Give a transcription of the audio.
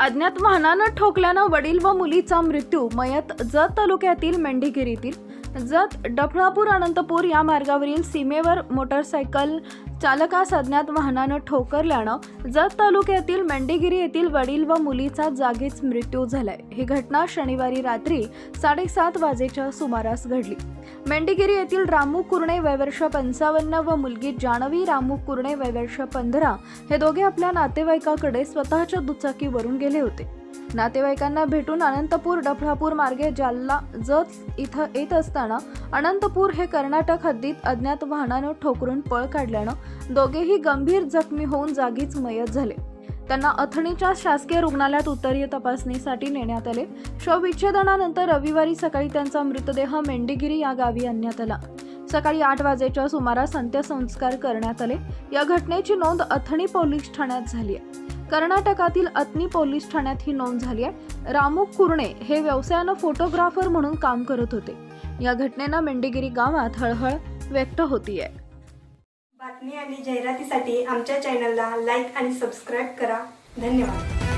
अज्ञात वाहनानं ठोकल्यानं वडील व मुलीचा मृत्यू मयत जत तालुक्यातील मेंढीगिरीतील जत डफळापूर अनंतपूर या मार्गावरील सीमेवर मोटरसायकल चालकास अज्ञात वाहनानं ठोकरल्यानं जत तालुक्यातील मेंडेगिरी येथील वडील व मुलीचा जागीच मृत्यू झालाय. ही घटना शनिवारी रात्री साडेसात वाजेच्या सुमारास घडली. मेंढीगिरी येथील रामू कुर्णे वयवर्ष पंचावन्न व मुलगी जानवी रामू कुर्णे वयवर्ष पंधरा हे दोघे आपल्या नातेवाईकाकडे स्वतःच्या दुचाकीवरून गेले होते. नातेवाईकांना भेटून अनंतपूर डफळापूर मार्गे जालना जत इथं येत असताना अनंतपूर हे कर्नाटक हद्दीत अज्ञात वाहनानं ठोकरून पळ काढल्यानं दोघेही गंभीर जखमी होऊन जागीच मयत झाले. त्यांना अथणीच्या शासकीय रुग्णालयात उत्तरीय तपासणीसाठी नेण्यात आले. शवविच्छेदनानंतर रविवारी सकाळी त्यांचा मृतदेह मेंढीगिरी या गावी आणण्यात आला. सकाळी आठ वाजेच्या सुमारास अंत्यसंस्कार करण्यात आले. या घटनेची नोंद अथणी पोलीस ठाण्यात झाली आहे. कर्नाटकातील अत्नी पोलीस ठाण्यात ही नोंद झाली आहे. रामू कुर्णे हे व्यवसायानं फोटोग्राफर म्हणून काम करत होते. या घटनेनं मेंढेगिरी गावात हळहळ व्यक्त होतीये. बातमी आणि जाहिरातीसाठी आमच्या चॅनलला लाईक आणि सबस्क्राईब करा. धन्यवाद.